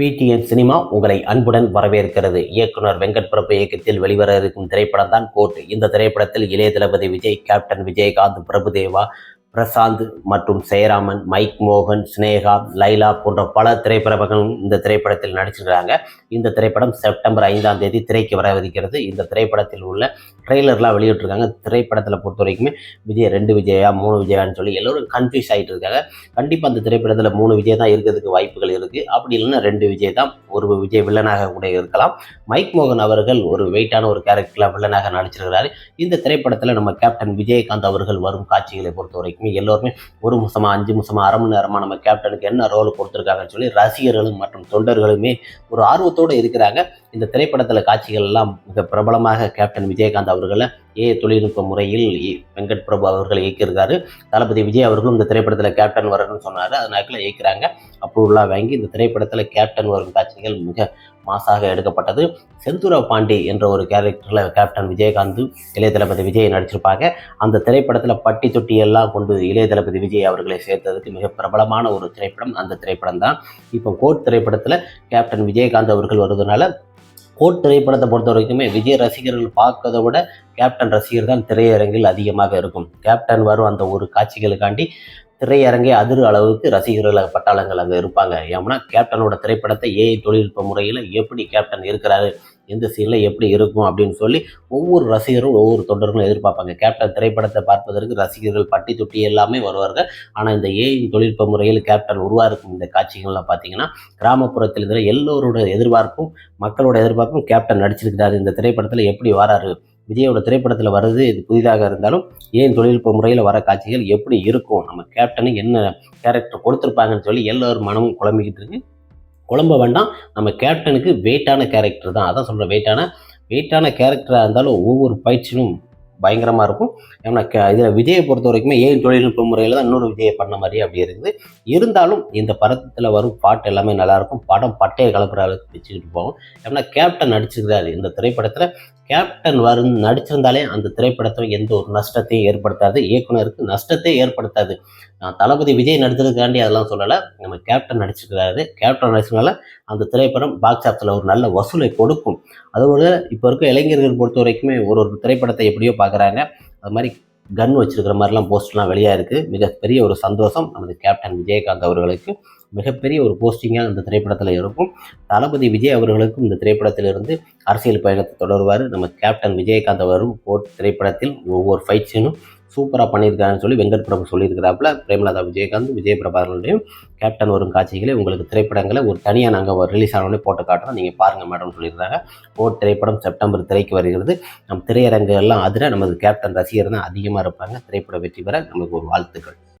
PTN cinema உங்களை அன்புடன் வரவேற்கிறது. இயக்குனர் வெங்கட் பிரபு இயக்கத்தில் வெளிவர இருக்கும் திரைப்படம் தான் கோட் இந்த திரைப்படத்தில் இளைய தளபதி விஜய் கேப்டன் விஜயகாந்த் பிரபுதேவா பிரசாந்த் மற்றும் ஜெயராமன் மைக் மோகன் ஸ்னேகா லைலா போன்ற பல திரைப்படங்களும் இந்த திரைப்படத்தில் நடிச்சிருக்கிறாங்க. இந்த திரைப்படம் செப்டம்பர் ஐந்தாம் தேதி திரைக்கு வரவிருக்கிறது இந்த திரைப்படத்தில் உள்ள ட்ரெய்லர்லாம் வெளியிட்டிருக்காங்க. திரைப்படத்தில் பொறுத்த வரைக்குமே விஜய் ரெண்டு விஜயா மூணு விஜயான்னு சொல்லி எல்லோரும் கன்ஃபியூஸ் ஆகிட்டு இருக்காங்க கண்டிப்பாக அந்த திரைப்படத்தில் மூணு விஜய் தான் இருக்கிறதுக்கு வாய்ப்புகள் இருக்குது அப்படி இல்லைன்னா ரெண்டு விஜய் தான் ஒரு விஜய் வில்லனாக கூட இருக்கலாம். மைக் மோகன் அவர்கள் ஒரு வெயிட்டான ஒரு கேரக்டரில் வில்லனாக நடிச்சிருக்கிறாரு. இந்த திரைப்படத்தில் நம்ம கேப்டன் விஜயகாந்த் அவர்கள் வரும் காட்சிகளை பொறுத்த வரைக்கும் எல்லோருமே ஒரு முசமா அஞ்சு முசமா அரை மணி நேரமாக நம்ம கேப்டனுக்கு என்ன ரோல் கொடுத்துருக்காங்கன்னு சொல்லி ரசிகர்களும் மற்றும் தொண்டர்களுமே ஒரு ஆர்வத்தோடு இருக்கிறாங்க. இந்த திரைப்படத்தில் காட்சிகள் எல்லாம் மிக பிரபலமாக கேப்டன் விஜயகாந்த் அவர்களை ஏ தொழில்நுட்ப முறையில் வெங்கட் பிரபு அவர்கள் இயக்கியிருக்காரு. தளபதி விஜய் அவர்களும் இந்த திரைப்படத்தில் கேப்டன் வரணும்னு சொன்னார். அதனால இயக்கிறாங்க. அப்ரூவலாக வாங்கி இந்த திரைப்படத்தில் கேப்டன் வரும் காட்சிகள் மிக மாசாக எடுக்கப்பட்டது. செந்தூர பாண்டி என்ற ஒரு கேரக்டரில் கேப்டன் விஜயகாந்த் இளைய தளபதி விஜய் நடிச்சிருப்பாங்க. அந்த திரைப்படத்தில் பட்டி தொட்டி எல்லாம் கொண்டு இளைய தளபதி விஜய் அவர்களை சேர்த்ததுக்கு மிக பிரபலமான ஒரு திரைப்படம் அந்த திரைப்படம் தான் இப்போ கோட் திரைப்படத்தில் கேப்டன் விஜயகாந்த் அவர்கள் வருவதனால கோட் திரைப்படத்தை பொறுத்த வரைக்குமே விஜய் ரசிகர்கள் பார்க்கறதை விட கேப்டன் ரசிகர் தான் திரையரங்கில் அதிகமாக இருக்கும். கேப்டன் வரும் அந்த ஒரு காட்சிகளுக்காண்டி. திரையரங்கே அதிர் அளவுக்கு ரசிகர்கள் பட்டாளங்கள் அங்கே இருப்பாங்க. ஏன்னா கேப்டனோட திரைப்படத்தை ஏஐ தொழில்நுட்ப முறையில் எப்படி கேப்டன் இருக்கிறாரு எந்த சீனில் எப்படி இருக்கும் அப்படின்னு சொல்லி ஒவ்வொரு ரசிகரும் ஒவ்வொரு தொண்டர்களும் எதிர்பார்ப்பாங்க. கேப்டன் திரைப்படத்தை பார்ப்பதற்கு ரசிகர்கள் பட்டி தொட்டி எல்லாமே வருவார்கள். ஆனால் இந்த ஏஐ தொழில்நுட்ப முறையில் கேப்டன் உருவாக்கும் இந்த காட்சிகள்லாம் பார்த்தீங்கன்னா கிராமப்புறத்தில் இருக்கிற எல்லோரோட எதிர்பார்ப்பும் மக்களோட எதிர்பார்ப்பும் கேப்டன் நடிச்சிருக்கிறாரு. இந்த திரைப்படத்தில் எப்படி வராரு? விஜயோட திரைப்படத்தில் வர்றது இது புதிதாக இருந்தாலும் ஏன் தொழில்நுட்ப முறையில் வர காட்சிகள் எப்படி இருக்கும்? நம்ம கேப்டனுக்கு என்ன கேரக்டர் கொடுத்துருப்பாங்கன்னு சொல்லி எல்லோரும் மனமும் குழம்பிக்கிட்டு இருக்கு. குழம்ப வேண்டாம். நம்ம கேப்டனுக்கு வெயிட்டான கேரக்டர் தான். அதான் சொல்கிறேன் வெயிட்டான வெயிட்டான கேரக்டராக இருந்தாலும் ஒவ்வொரு பயிற்சியும் பயங்கரமாக இருக்கும். ஏன்னா இதில் விஜயை பொறுத்த வரைக்குமே ஏன் தொழில்நுட்ப முறையில் தான் இன்னொரு விஜயை பண்ண மாதிரி அப்படி இருக்குது. இருந்தாலும் இந்த படத்தில் வரும் பாட்டு எல்லாமே நல்லாயிருக்கும் படம் பட்டையை கலப்புற அளவுக்கு பிச்சுக்கிட்டு போகும். ஏன்னா கேப்டன் நடிச்சிருக்கிறாரு இந்த திரைப்படத்தில். கேப்டன் வரு நடிச்சிருந்தாலே அந்த திரைப்படத்தை எந்த ஒரு நஷ்டத்தையும் ஏற்படுத்தாது. இயக்குனருக்கு நஷ்டத்தை ஏற்படுத்தாது. நான் தளபதி விஜய் நடித்ததுக்காண்டி அதெல்லாம் சொல்லலை. நம்ம கேப்டன் நடிச்சிருக்கிறாரு கேப்டன் நடிச்சதுனால அந்த திரைப்படம் பாக்ஸ் ஆஃபீஸில் ஒரு நல்ல வசூலை கொடுக்கும். அதோட இப்போ இருக்க இளைஞர்கள் பொறுத்த வரைக்குமே ஒரு ஒரு திரைப்படத்தை எப்படியோ பார்க்குறாங்க அது மாதிரி கன் வச்சிருக்கிற மாதிரிலாம் போஸ்ட்லாம் வெளியாக இருக்குது மிகப்பெரிய ஒரு சந்தோஷம் நமது கேப்டன் விஜயகாந்த் அவர்களுக்கு. மிகப்பெரிய ஒரு போஸ்டிங்காக இந்த திரைப்படத்தில் இருக்கும். தளபதி விஜய் அவர்களுக்கும் இந்த திரைப்படத்திலிருந்து அரசியல் பயணத்தை தொடருவார். நம்ம கேப்டன் விஜயகாந்த் அவரும் போட் திரைப்படத்தில் ஒவ்வொரு ஃபைட் சீனும் சூப்பராக பண்ணியிருக்காருன்னு சொல்லி வெங்கட் பிரபு சொல்லியிருக்கிறாப்புல. பிரேமலதா விஜயகாந்த் விஜய் பிரபாகரனுடையும் கேப்டன் வரும் காட்சிகளை உங்களுக்கு திரைப்படங்களை ஒரு தனியாக நாங்கள் ரிலீஸ் ஆனோடனே போட்டு காட்டுறோம். நீங்கள் பாருங்கள் மேடம் சொல்லியிருந்தாங்க போட் திரைப்படம் செப்டம்பர் திரைக்கு வருகிறது. நம் திரையரங்கு எல்லாம் அதிர நமது கேப்டன் ரசிகர் தான் அதிகமாக இருப்பாங்க. திரைப்பட வெற்றி பெற நமக்கு ஒரு வாழ்த்துக்கள்.